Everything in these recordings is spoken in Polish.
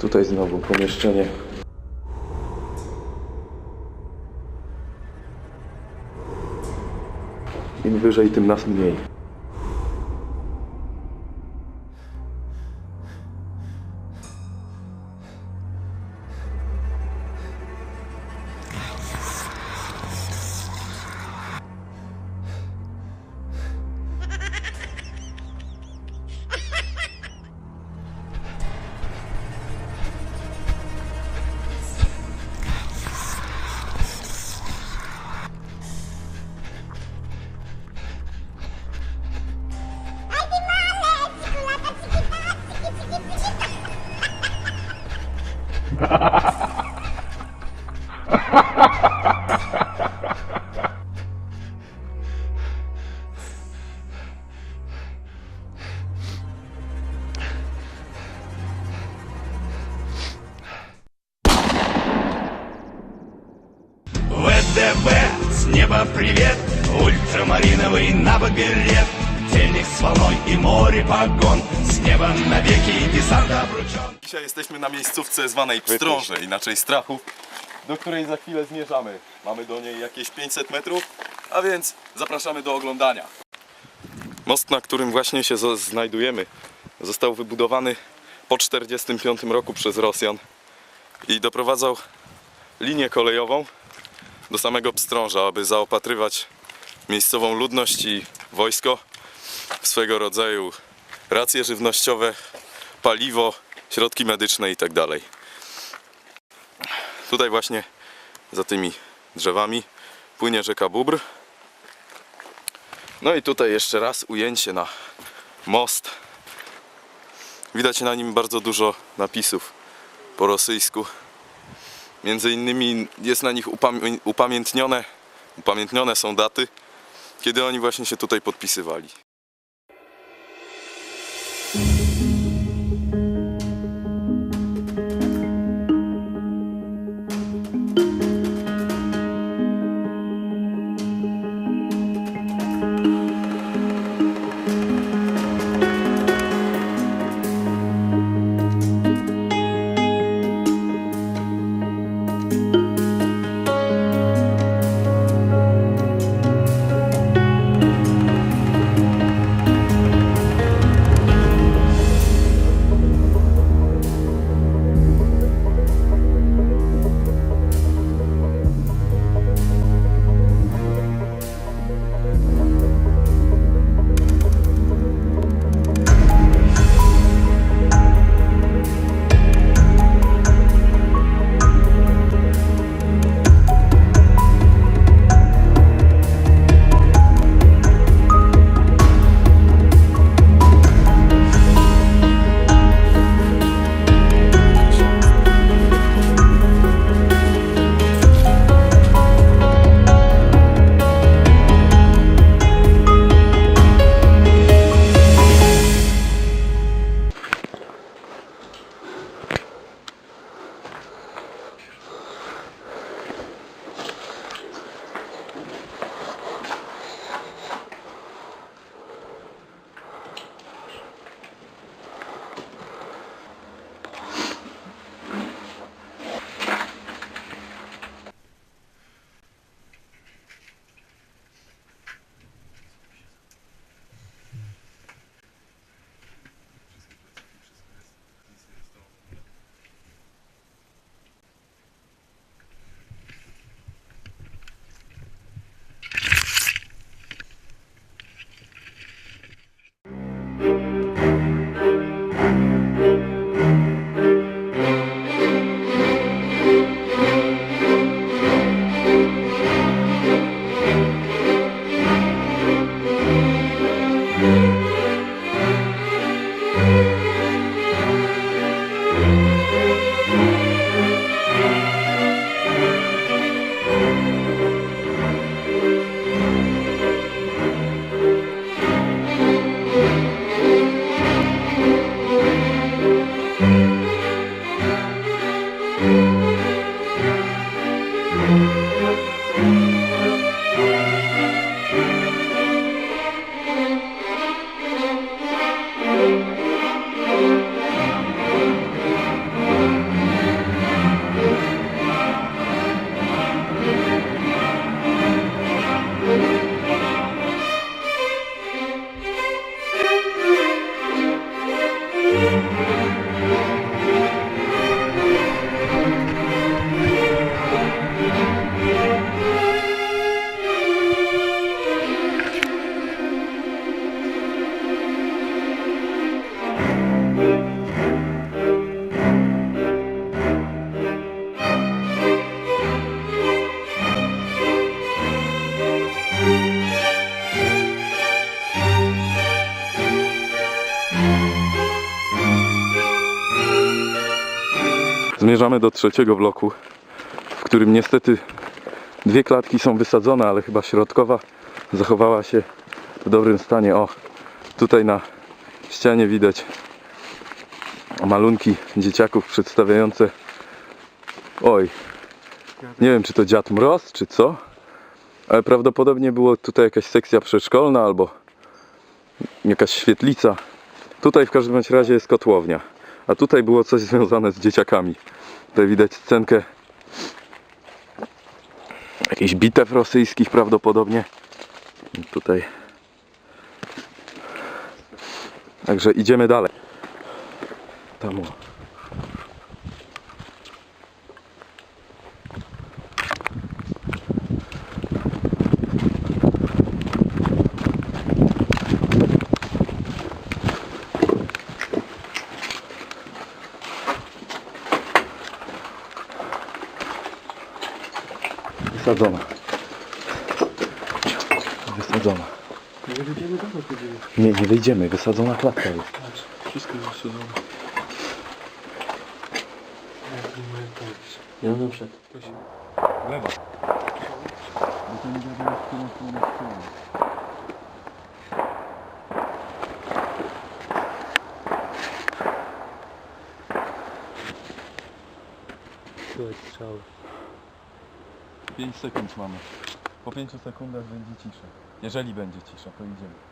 Tutaj znowu pomieszczenie. Im wyżej, tym nas mniej. ВДБ, с неба привет, ультрамариновый на берет. silnych swaloj i mori pogon Z nieba na wieki desanta wrócion Dzisiaj jesteśmy na miejscówce zwanej Pstrąże, inaczej Strachu, do której za chwilę zmierzamy. Mamy do niej jakieś 500 metrów, a więc zapraszamy do oglądania. Most, na którym właśnie się znajdujemy, został wybudowany po 1945 roku przez Rosjan i doprowadzał linię kolejową do samego Pstrąża, aby zaopatrywać miejscową ludność i wojsko swego rodzaju racje żywnościowe, paliwo, środki medyczne itd. Tutaj właśnie za tymi drzewami płynie rzeka Bóbr. No i tutaj jeszcze raz ujęcie na most. Widać na nim bardzo dużo napisów po rosyjsku. Między innymi jest na nich upamię- upamiętnione, upamiętnione są daty, kiedy oni właśnie się tutaj podpisywali. Zmierzamy do trzeciego bloku, w którym niestety dwie klatki są wysadzone, ale chyba środkowa zachowała się w dobrym stanie. O, tutaj na ścianie widać malunki dzieciaków przedstawiające oj, nie wiem czy to dziad mroz, czy co, ale prawdopodobnie było tutaj jakaś sekcja przedszkolna albo jakaś świetlica. Tutaj w każdym razie jest kotłownia, a tutaj było coś związane z dzieciakami. Tutaj widać scenkę jakichś bitew rosyjskich prawdopodobnie. Tutaj. Także idziemy dalej. Tam Wysadzona. Wysadzona. Nie wyjdziemy dalej, chodzimy. Nie, nie wyjdziemy. Wysadzona klatka jest. Wszystko jest wysadzone. Ja na przed. Lewa. Bo to nie wiadomo, w którą stronę. Słychać strzały. 5 sekund mamy. Po 5 sekundach będzie cisza. Jeżeli będzie cisza, to idziemy.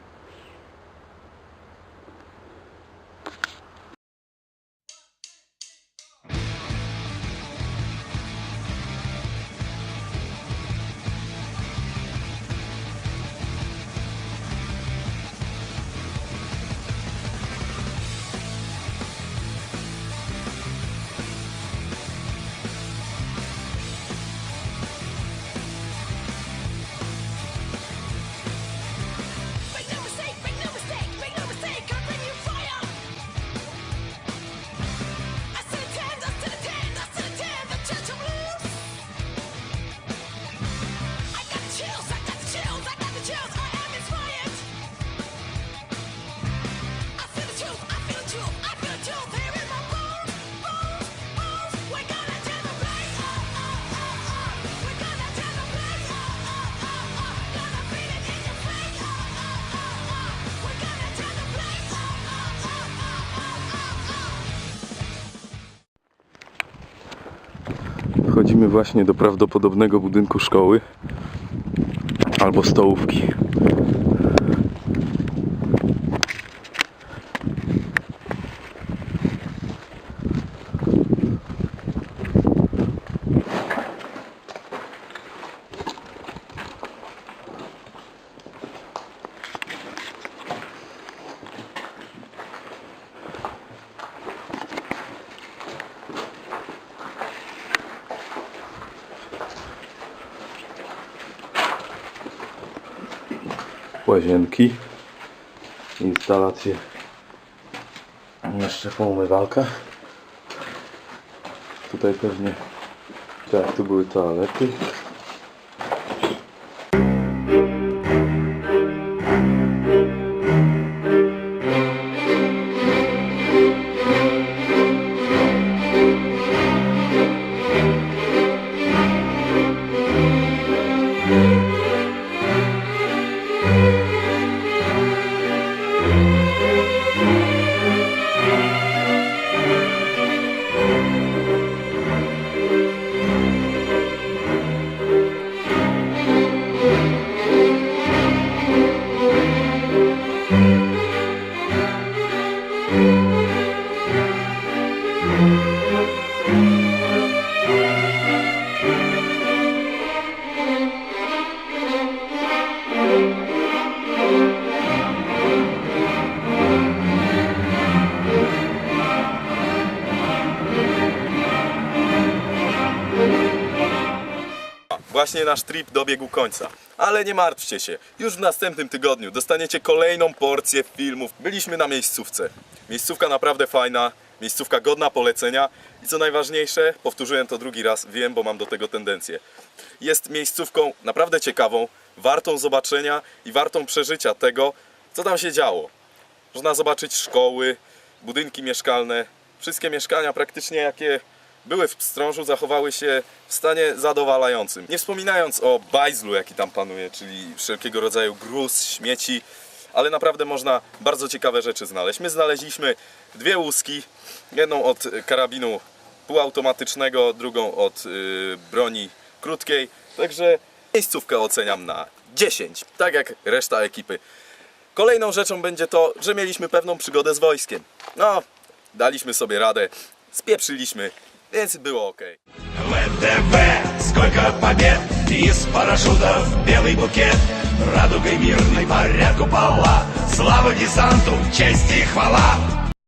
Właśnie do prawdopodobnego budynku szkoły albo stołówki. Łazienki, instalacje jeszcze po umywalkach. Tutaj pewnie, tak, tu były toalety. Właśnie nasz trip dobiegł końca. Ale nie martwcie się, już w następnym tygodniu dostaniecie kolejną porcję filmów. Byliśmy na miejscówce. Miejscówka naprawdę fajna, miejscówka godna polecenia i co najważniejsze, powtórzyłem to drugi raz, wiem, bo mam do tego tendencję. Jest miejscówką naprawdę ciekawą, wartą zobaczenia i wartą przeżycia tego, co tam się działo. Można zobaczyć szkoły, budynki mieszkalne, wszystkie mieszkania praktycznie jakie były w Pstrążu, zachowały się w stanie zadowalającym. Nie wspominając o bajzlu, jaki tam panuje, czyli wszelkiego rodzaju gruz, śmieci, ale naprawdę można bardzo ciekawe rzeczy znaleźć. My znaleźliśmy dwie łuski, jedną od karabinu półautomatycznego, drugą od y, broni krótkiej, także miejscówkę oceniam na 10, tak jak reszta ekipy. Kolejną rzeczą będzie to, że mieliśmy pewną przygodę z wojskiem. No, daliśmy sobie radę, spieprzyliśmy, więc było ok. ВДВ, сколько побед! Из парашютов белый букет! Радугой мирной парят купола Слава десанту, честь и хвала